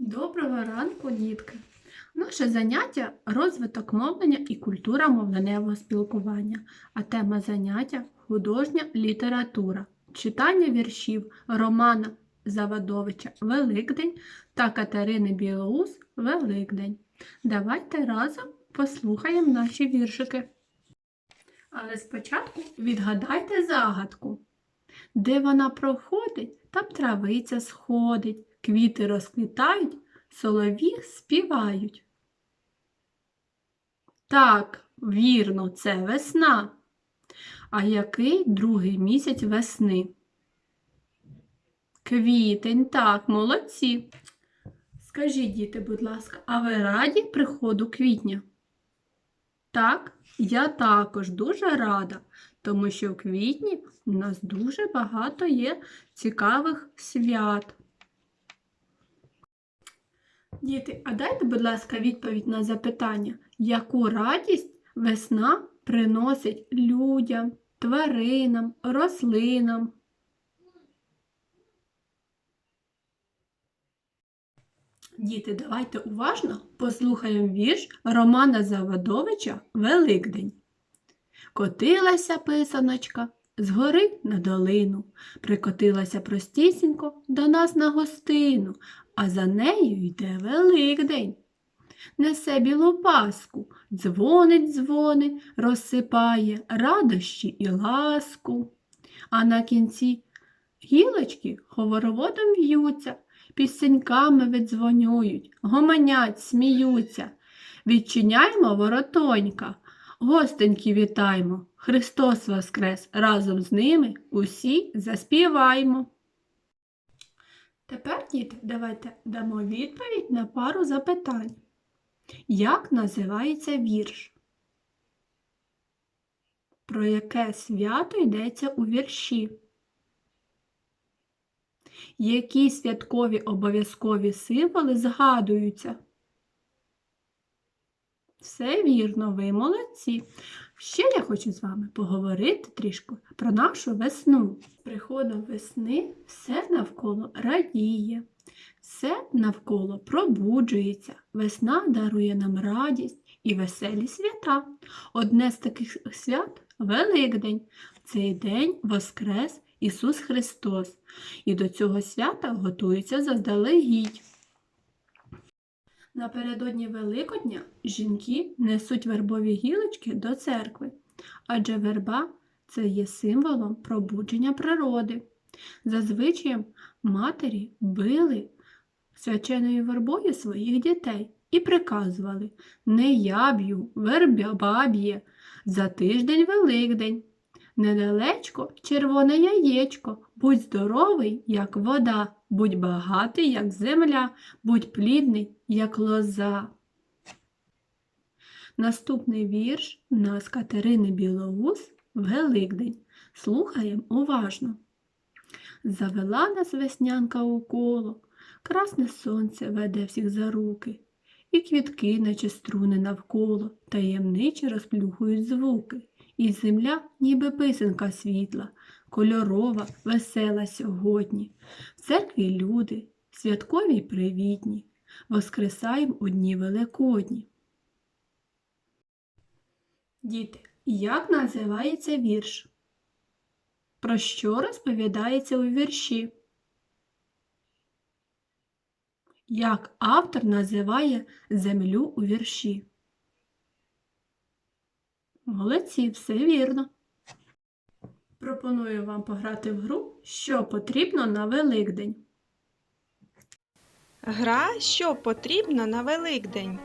Доброго ранку, дітки! Наше заняття розвиток мовлення і культура мовленевого спілкування, а тема заняття художня література, читання віршів Романа Завадовича Великдень та Катерини Білоус Великдень. Давайте разом послухаємо наші віршики. Але спочатку відгадайте загадку. Де вона проходить, там травиця сходить, квіти розквітають, солові співають. Так, вірно, це весна. А який другий місяць весни? Квітень, так, молодці. Скажіть, діти, будь ласка, а ви раді приходу квітня? Так, я також дуже рада, тому що в квітні у нас дуже багато є цікавих свят. Діти, а дайте, будь ласка, відповідь на запитання, яку радість весна приносить людям, тваринам, рослинам? Діти, давайте уважно послухаємо вірш Романа Заводовича Великдень. Котилася писаночка з гори на долину, прикотилася простісінько до нас на гостину, а за нею йде Великдень. Несе білу паску, дзвонить, дзвонить, розсипає радощі і ласку. А на кінці гілочки ховороводом в'ються, пісеньками видзвонюють, гомонять, сміються. Відчиняємо воротонька, гостенькі вітаймо, Христос Воскрес, разом з ними усі заспіваймо. Тепер, діти, давайте дамо відповідь на пару запитань. Як називається вірш? Про яке свято йдеться у вірші? Які святкові обов'язкові символи згадуються? Все вірно, ви молодці. Ще я хочу з вами поговорити трішки про нашу весну. Приходом весни все навколо радіє, все навколо пробуджується. Весна дарує нам радість і веселі свята. Одне з таких свят Великдень. Цей день Воскрес Ісус Христос. І до цього свята готуються заздалегідь. Напередодні Великодня жінки несуть вербові гілочки до церкви, адже верба це є символом пробудження природи. Зазвичай матері били свяченою вербою своїх дітей і приказували Не я б'ю, вербя баб'є, за тиждень Великдень. Недалечко червоне яєчко, будь здоровий, як вода, будь багатий, як земля, будь плідний, як лоза. Наступний вірш у нас Катерини Білоус Великдень. Слухаємо уважно. Завела нас веснянка у коло, красне сонце веде всіх за руки, і квітки, наче струни навколо, таємниче розплюхують звуки. І земля, ніби писанка світла, кольорова, весела сьогодні. В церкві люди, святкові й привітні, воскресаєм у дні великодні. Діти, як називається вірш? Про що розповідається у вірші? Як автор називає землю у вірші? Молодці, все вірно. Пропоную вам пограти в гру, що потрібно на Великдень. Гра, що потрібно на Великдень.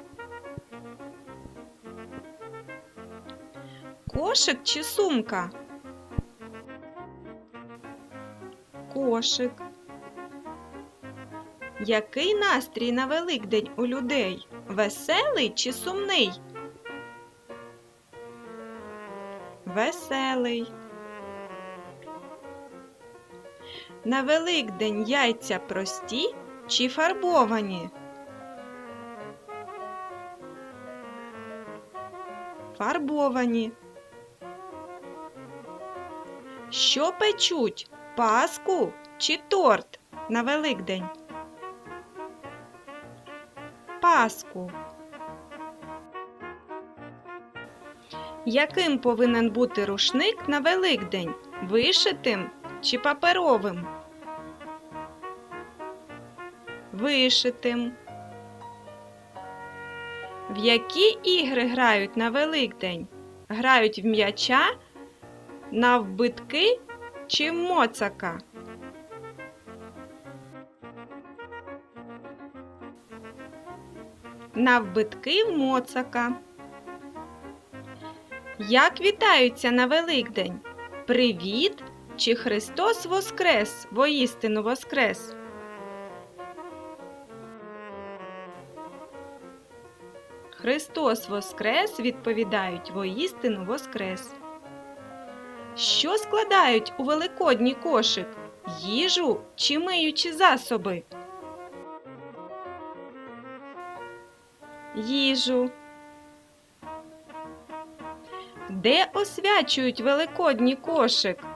Кошик чи сумка? Кошик. Який настрій на Великдень у людей? Веселий чи сумний? Веселий. На Великдень яйця прості чи фарбовані? Фарбовані. Що печуть? Паску чи торт на Великдень? Пасху? Яким повинен бути рушник на Великдень? Вишитим чи паперовим? Вишитим. В які ігри грають на Великдень? Грають в м'яча, на вбитки чи в моцака? На вбитки в моцака. Як вітаються на Великдень? Привіт чи Христос Воскрес, воістину Воскрес? Христос Воскрес відповідають воістину Воскрес. Що складають у великодній кошик? Їжу чи миючі засоби? Їжу. Де освячують великодній кошик?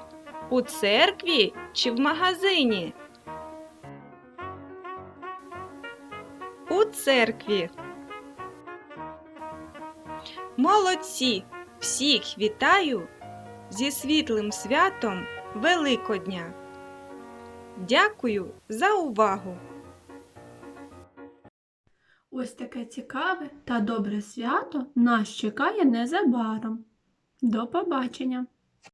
У церкві чи в магазині? У церкві. Молодці! Всіх вітаю зі світлим святом Великодня. Дякую за увагу! Ось таке цікаве та добре свято нас чекає незабаром. До побачення!